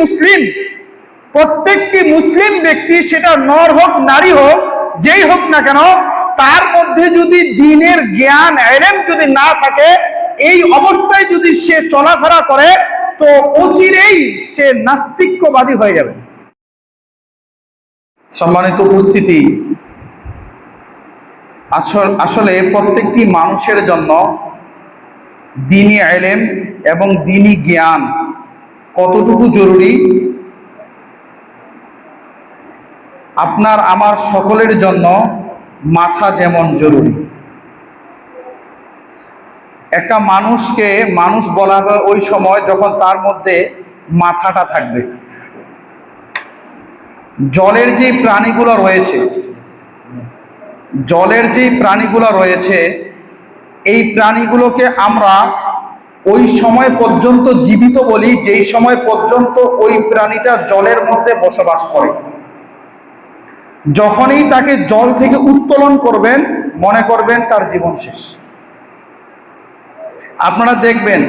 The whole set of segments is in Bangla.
মুসলিম, প্রত্যেকটি মুসলিম ব্যক্তি সেটা নর হোক, নারী হোক, যেই হোক না কেন, তার মধ্যে যদি দিনের জ্ঞান এলেম যদি না থাকে, এই অবস্থায় যদি সে চলাফেরা করে, তো অচিরেই সে নাস্তিক্যবাদী হয়ে যাবে। সম্মানিত উপস্থিতি, আসলে প্রত্যেকটি মানুষের জন্য দিনী এলেম এবং দিনী জ্ঞান কতটুকু জরুরি? আপনার, আমার সকলের জন্য মাথা যেমন জরুরি। একটা মানুষকে মানুষ বলা হবে ওই সময় যখন তার মধ্যে মাথাটা থাকবে। জলের যে প্রাণীগুলো রয়েছে, জলের যে প্রাণীগুলো রয়েছে, এই প্রাণীগুলোকে আমরা ওই সময় পর্যন্ত জীবিত বলি, যেই সময় পর্যন্ত ওই প্রাণীটা জলের মধ্যে বসবাস করে। যখনই তাকে জল থেকে উত্তোলন করবেন, মনে করবেন তার জীবন শেষ। আপনারা দেখবেন,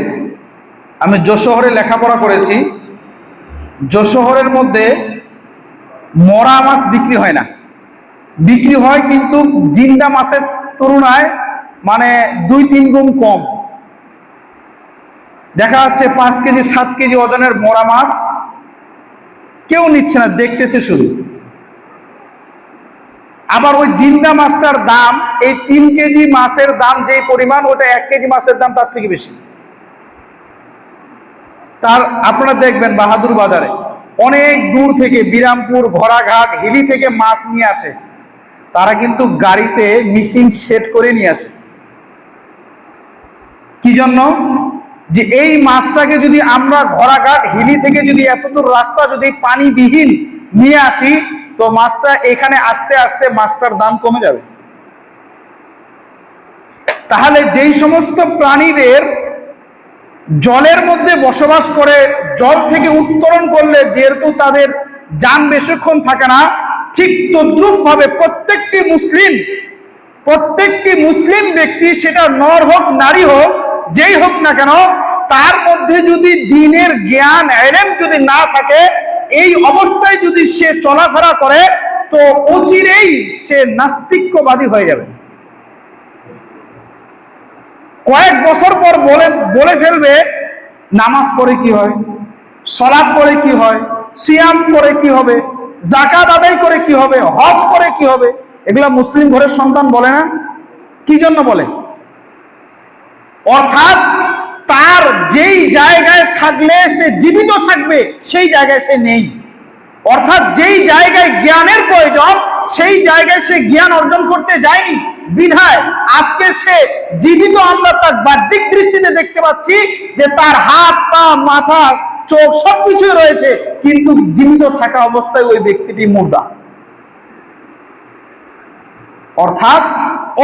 আমি যশোহরে লেখাপড়া করেছি, যশোহরের মধ্যে মরা মাছ বিক্রি হয় না। বিক্রি হয় কিন্তু জিন্দা মাছের তুলনায় মানে দুই তিন গুণ কম। দেখা যাচ্ছে পাঁচ কেজি, সাত কেজি ওজনের মরা মাছ। কেউ নিচ্ছে না, দেখতেছে শুধু। আবার ওই জিন্দা মাছটার দাম, এই তিন কেজি মাছের দাম যেই পরিমাণ, ওটা এক কেজি মাছের দাম তার থেকে বেশি। তার আপনারা দেখবেন বাহাদুর বাজারে। অনেক দূর থেকে বিরামপুর ঘোড়াঘাট হিলি থেকে মাছ নিয়ে আসে। তারা কিন্তু গাড়িতে মেশিন সেট করে নিয়ে আসে। কি জন্য? যে এই মাছটাকে যদি আমরা ঘোড়াঘাট, হিলি থেকে যদি এতদূর রাস্তা যদি পানিবিহীন নিয়ে আসি, তো মাছটা এখানে আস্তে আস্তে মাছটার দাম কমে যাবে। তাহলে যেই সমস্ত প্রাণীদের জলের মধ্যে বসবাস করে, জল থেকে উত্তরণ করলে যেহেতু তাদের যান বেশিক্ষণ থাকে না, ঠিক তদ্রুপ ভাবে প্রত্যেকটি মুসলিম প্রত্যেকটি মুসলিম ব্যক্তি সেটা নর হোক, নারী হোক যেই হোক না কেন, তার মধ্যে যদি দিনের জ্ঞান এলেম যদি না থাকে, এই অবস্থায় যদি সে চলাফেরা করে, তো অচিরেই সে নাস্তিক্যবাদী হয়ে যাবে। কয়েক বছর পর বলে বলে ফেলবে, নামাজ পড়ে কি হয়? সলাদ পড়ে কি হয়? সিয়াম করে কি হবে? জাকাত আদায় করে কি হবে? হজ করে কি হবে? এগুলা মুসলিম ঘরের সন্তান বলে না? কি জন্য বলে? অর্থাৎ তার যেই জায়গায় থাকলে সে জীবিত থাকবে, সেই জায়গায় সে নেই। অর্থাৎ যেই জায়গায় জ্ঞানের প্রয়োজন, সেই জায়গায় সে জ্ঞান অর্জন করতে যায়নি। বিধায় আজকে সে জীবিত আমরা তার বাহ্যিক দৃষ্টিতে দেখতে পাচ্ছি যে তার হাত, পা, মাথা, চোখ সবকিছুই রয়েছে, কিন্তু জীবিত থাকা অবস্থায় ওই ব্যক্তিটি মুর্দা। অর্থাৎ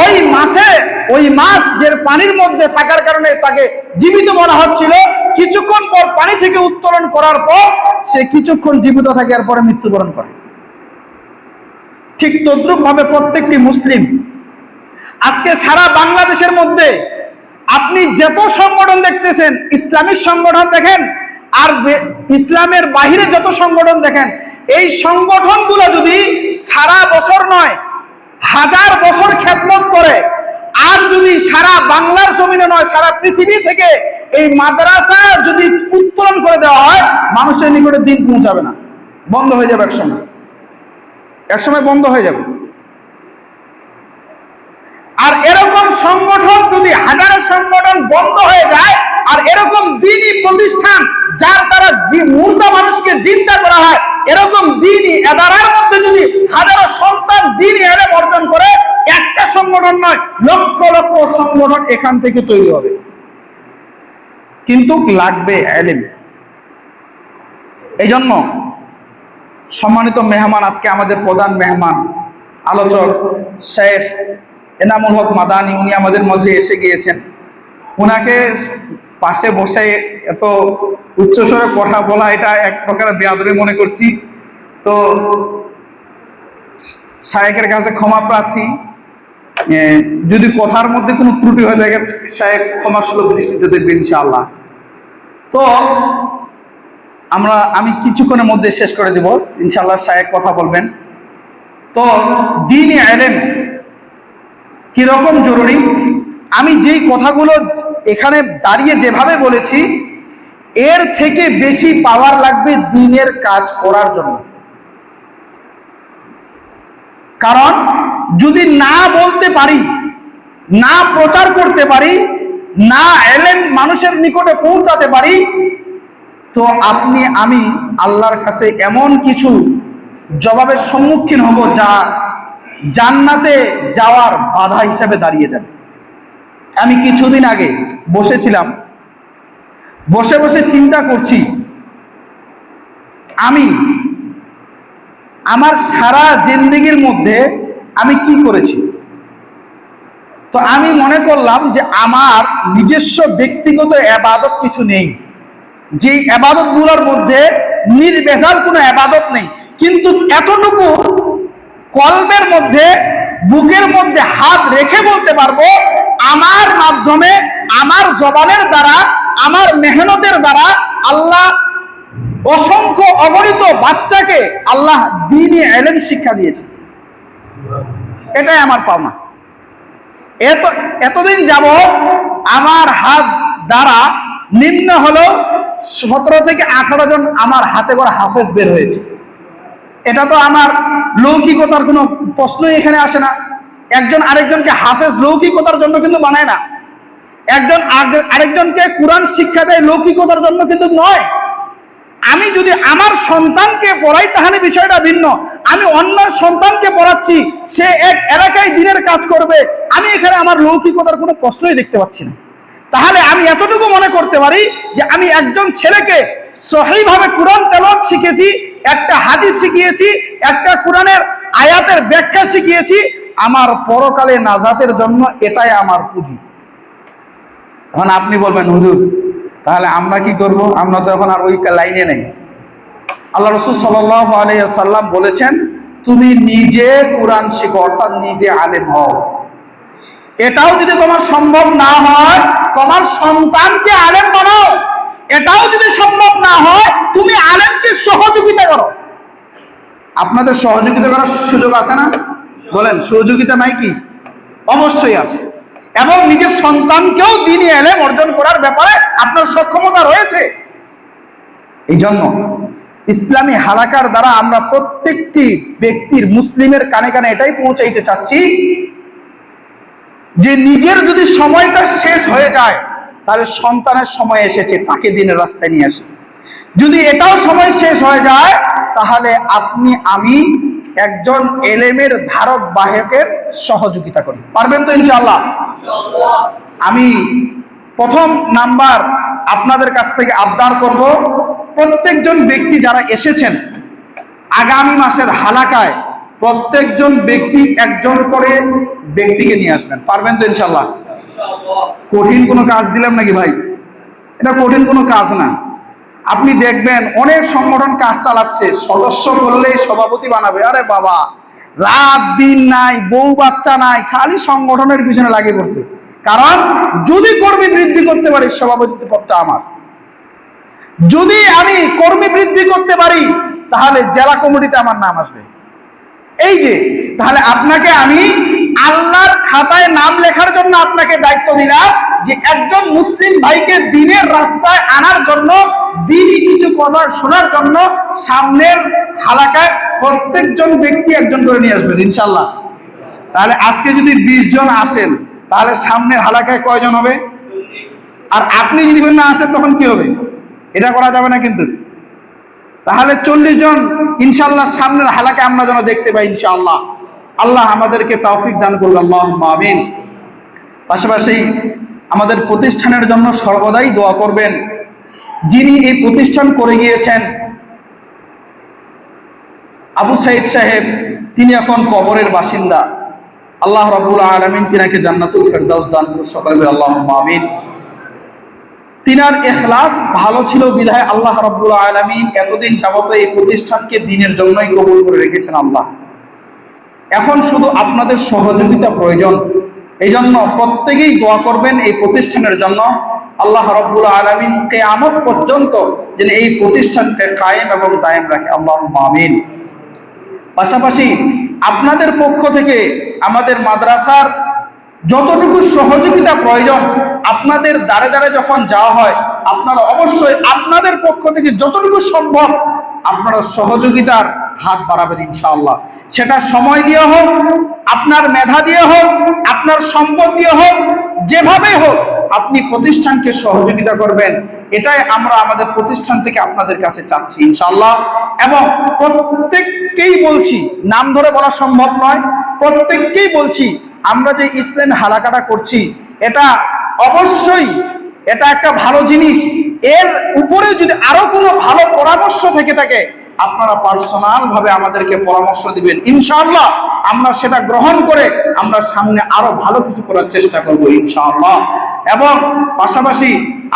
ওই মাসে, ওই মাছ যে পানির মধ্যে থাকার কারণে তাকে জীবিত বলা হচ্ছিল। কিছুক্ষণ পর পানি থেকে উত্তোলন করার পর সে কিছুক্ষণ জীবিত থাকে আর পরে মৃত্যুবরণ করে। ঠিক তদ্রুপ ভাবে প্রত্যেকটি মুসলিম, আজকে সারা বাংলাদেশের মধ্যে আপনি যত সংগঠন দেখতেছেন, ইসলামিক সংগঠন দেখেন, আর ইসলামের বাহিরে যত সংগঠন দেখেন, এই সংগঠনগুলো যদি সারা বছর নয় হাজার বছর খ্যাতমত করে, আর যদি সারা বাংলার জমিনে নয়, সারা পৃথিবী থেকে এই মাদ্রাসা যদি উত্তোলন করে দেওয়া হয়, মানুষের নিকটে দিন পৌঁছাবে না। বন্ধ হয়ে যাবে একসময় একসময় বন্ধ হয়ে যাবে। আর এরকম সংগঠন যদি হাজারো সংগঠন বন্ধ হয়ে যায়, আর এরকম দিনই প্রতিষ্ঠান যার দ্বারা মুর্দা মানুষকে চিন্তা করা হয়, এরকম দিনই এদারার মধ্যে যদি হাজারো সন্তান দিনই এলেম অর্জন করে একটা সংগঠন নয়, লক্ষ লক্ষ সংগঠন এখান থেকে তৈরি হবে। কিন্তু লাগবে এলেম। এই জন্য সম্মানিত মেহমান, আজকে আমাদের প্রধান মেহমান, আলোচক, শেখ এনামুল হক মাদানি, উনি আমাদের মধ্যে এসে গিয়েছেন। ওনাকে পাশে বসে এত উচ্চস্বরে কথা বলা, এটা এক প্রকার বেয়াদবি মনে করছি। তো শায়েকের কাছে ক্ষমা প্রার্থী। যদি কথার মধ্যে কোনো ত্রুটি হয়ে থাকে শায়েক ক্ষমাসুলভ দৃষ্টিতে দেখবে ইনশাআল্লাহ। তো, আমরা, আমি কিছুক্ষণের মধ্যে শেষ করে দেব। ইনশাল্লাহ সাহেব কথা বলবেন। তো, দিন এলেন কীরকম জরুরি? আমি যেই কথাগুলো এখানে দাঁড়িয়ে যেভাবে বলেছি, এর থেকে বেশি পাওয়ার লাগবে দিনের কাজ করার জন্য। কারণ যদি না বলতে পারি, না প্রচার করতে পারি, না এলেন মানুষের নিকটে পৌঁছাতে পারি, তো আপনি, আমি আল্লাহর কাছে এমন কিছু জবাবের সম্মুখীন হব যা জান্নাতে যাওয়ার বাধা হিসাবে দাঁড়িয়ে যাবে। আমি কিছুদিন আগে বসেছিলাম, বসে বসে চিন্তা করছি, আমি আমার সারা জিন্দিগির মধ্যে আমি কি করেছি? তো আমি মনে করলাম যে আমার নিজস্ব ব্যক্তিগত আবাদত কিছু নেই। যে আবাদতগুলোর মধ্যে নির্বেজাল কোনো আবাদত নেই। কিন্তু এতটুকু কলমের মধ্যে, বুকের মধ্যে হাত রেখে বলতে পারব, আমার মাধ্যমে, আমার জবানের দ্বারা, আমার মেহনতের দ্বারা আল্লাহ অসংখ্য অগণিত বাচ্চাকে আল্লাহ দিনই এলেম শিক্ষা দিয়েছে। এটাই আমার পাওনা। এত, এতদিন যাব আমার হাত দ্বারা নিম্ন হলো সতেরো থেকে আঠারো জন আমার হাতে করে হাফেজ বের হয়েছে। এটা তো আমার লৌকিকতার কোনো প্রশ্নই এখানে আসে না। একজন আরেকজনকে হাফেজ লৌকিকতার জন্য কিন্তু বানায় না। একজন আরেকজনকে কোরআন শিক্ষা দেয় লৌকিকতার জন্য কিন্তু নয়। আমি যদি আমার সন্তানকে পড়াই, তাহলে বিষয়টা ভিন্ন। আমি অন্যের সন্তানকে পড়াচ্ছি, সে এক এলাকায় দিনের কাজ করবে। আমি এখানে আমার লৌকিকতার কোনো প্রশ্নই দেখতে পাচ্ছি না। তাহলে আমি এতটুকু মনে করতে পারি যে আমি একজন ছেলেকে সহিভাবে কোরআন তেলত শিখেছি, একটা হাদিস শিখিয়েছি, একটা কোরআনের আয়াতের ব্যাখ্যা শিখিয়েছি। আমার পরকালে নাজাতের জন্য এটাই আমার পুঁজি। এখন আপনি বলবেন, হুজুর তাহলে আমরা কি করব? আমরা তো এখন আর ওই লাইনে নেই। আল্লাহ রসুল সাল্লাম বলেছেন, তুমি নিজে কোরআন শিখো, অর্থাৎ নিজে আলেম হও। এটাও যদি তোমার সম্ভব না হয়, তোমার সন্তানকে আলেম বানাও। এটাও যদি সম্ভব না হয়, তুমি আলেমকে সহযোগিতা করো। আপনাদের সহযোগিতা করার সুযোগ আছে না? বলেন, সহযোগিতা নাই কি? অবশ্যই আছে। এবং নিজের সন্তানকেও দিনই এলেম অর্জন করার ব্যাপারে আপনার সক্ষমতা রয়েছে। এই জন্য ইসলামী হালাকার দ্বারা আমরা প্রত্যেকটি ব্যক্তির মুসলিমের কানে কানে এটাই পৌঁছাইতে চাচ্ছি যে নিজের যদি সময়টা শেষ হয়ে যায়, তাহলে সন্তানের সময় এসেছে, তাকে দিনের রাস্তায় নিয়ে আসে। যদি এটাও সময় শেষ হয়ে যায়, তাহলে আপনি, আমি একজন এলেমের ধারক বাহকের সহযোগিতা করি। পারবেন তো ইনশাল্লাহ আমি প্রথম নাম্বার আপনাদের কাছ থেকে আবদার করব, প্রত্যেকজন ব্যক্তি যারা এসেছেন, আগামী মাসের হালাকায় প্রত্যেকজন ব্যক্তি একজন করে ব্যক্তিকে নিয়ে আসবেন। পারবেন তো ইনশাল্লাহ কঠিন কোনো কাজ দিলাম নাকি ভাই? এটা কঠিন কোনো কাজ না। আপনি দেখবেন অনেক সংগঠন কাজ চালাচ্ছে, সদস্য করলেই সভাপতি বানাবে। আরে বাবা, রাত দিন নাই, বউ বাচ্চা নাই, খালি সংগঠনের পিছনে লাগিয়ে পড়ছে। কারণ যদি কর্মী বৃদ্ধি করতে পারি সভাপতি পদটা আমার। যদি আমি কর্মী বৃদ্ধি করতে পারি, তাহলে জেলা কমিটিতে আমার নাম আসবে। এই যে, তাহলে আপনাকে আমি আল্লাহর খাতায় নাম লেখার জন্য আপনাকে দায়িত্ব দিলাম যে একজন মুসলিম ভাইকে দিনের রাস্তায় আনার জন্য, দিনই কিছু কথা শোনার জন্য সামনের হালাকায় প্রত্যেকজন ব্যক্তি একজন করে নিয়ে আসবেন, ইনশাল্লাহ। তাহলে আজকে যদি বিশ জন আসেন, তাহলে সামনের হালাকায় কয়জন হবে? আর আপনি যদি না আসেন, তখন কি হবে? এটা করা যাবে না কিন্তু। তাহলে চল্লিশ জন, ইনশাল্লাহ, সামনের হালাকে আমরা যেন দেখতে পাই ইনশাআল্লাহ আল্লাহ আমাদেরকে তৌফিক দান করল আল্লাহ আমিন। পাশাপাশি আমাদের প্রতিষ্ঠানের জন্য সর্বদাই দোয়া করবেন। যিনি এই প্রতিষ্ঠান করে গিয়েছেন, আবু সাইদ সাহেব, তিনি এখন কবরের বাসিন্দা। আল্লাহ রাবুল আলমিন তিনাকে জান্নাতুল ফেরদাউস দান করুন সকালে আল্লাহ আমিন। তিনার এখলাস ভালো ছিল বিধায় আল্লাহ রাব্বুল আলামিন এতদিন যাবত এই প্রতিষ্ঠানকে দিনের জন্যই কবুল করে রেখেছেন আল্লাহ। এখন শুধু আপনাদের সহযোগিতা প্রয়োজন। এই জন্য প্রত্যেকেই দোয়া করবেন এই প্রতিষ্ঠানের জন্য। আল্লাহ রাব্বুল আলামিন কেয়ামত পর্যন্ত যেন এই প্রতিষ্ঠানকে কায়েম এবং দায়েম রাখে। আল্লাহ আমিন। পাশাপাশি আপনাদের পক্ষ থেকে আমাদের মাদ্রাসার যতটুকু সহযোগিতা প্রয়োজন, আপনাদের দ্বারে দ্বারে যখন যাওয়া হয়, আপনারা অবশ্যই আপনাদের পক্ষ থেকে যতটুকু সম্ভব আপনারা সহযোগিতার হাত বাড়াবেন ইনশাআল্লাহ। সেটা সময় দিয়ে হোক, আপনার মেধা দিয়ে হোক, আপনার সম্পদ দিয়ে হোক যেভাবে হোক আপনি প্রতিষ্ঠানকে সহযোগিতা করবেন, এটাই আমরা আমাদের প্রতিষ্ঠান থেকে আপনাদের কাছে চাচ্ছি ইনশাল্লাহ এবং প্রত্যেককেই বলছি, নাম ধরে বলা সম্ভব নয়, প্রত্যেককেই বলছি, আমরা যে ইসলাম হালাকাটা করছি, এটা অবশ্যই এটা একটা ভালো জিনিস। এর উপরে যদি আরও কোনো ভালো পরামর্শ থেকে থাকে, আপনারা পার্সোনাল ভাবে আমাদেরকে পরামর্শ দিবেন। ইনশাআল্লাহ, আমরা সেটা গ্রহণ করে আমরা সামনে আরও ভালো কিছু করার চেষ্টা করব, ইনশাআল্লাহ। এবং পাশাপাশি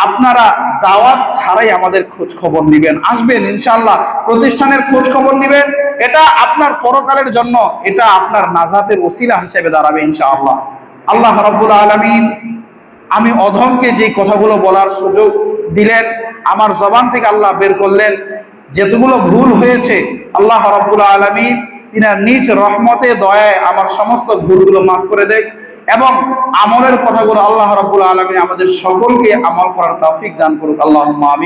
আপনারা দাওয়াত ছাড়াই আমাদের খোঁজ খবর নেবেন। আসবেন ইনশাল্লাহ প্রতিষ্ঠানের খোঁজ খবর নেবেন। এটা আপনার পরকালের জন্য, এটা আপনার নাজাতের ওসিলা হিসেবে দাঁড়াবে ইনশাআল্লাহ। আল্লাহ রাব্বুল আলামিন আমি অধমকে যে কথাগুলো বলার সুযোগ দিলেন, আমার জবান থেকে আল্লাহ বের করলেন। যেতগুলো ভুল হয়েছে, আল্লাহ রাব্বুল আলামিন তিনার নিজ রহমতে, দয়ায় আমার সমস্ত ভুলগুলো মাফ করে দেখ এবং আমলের কথাগুলো আল্লাহ রবুল আলমী আমাদের সকলকে আমল করার তাফিক দান করুক। আল্লাহ আমি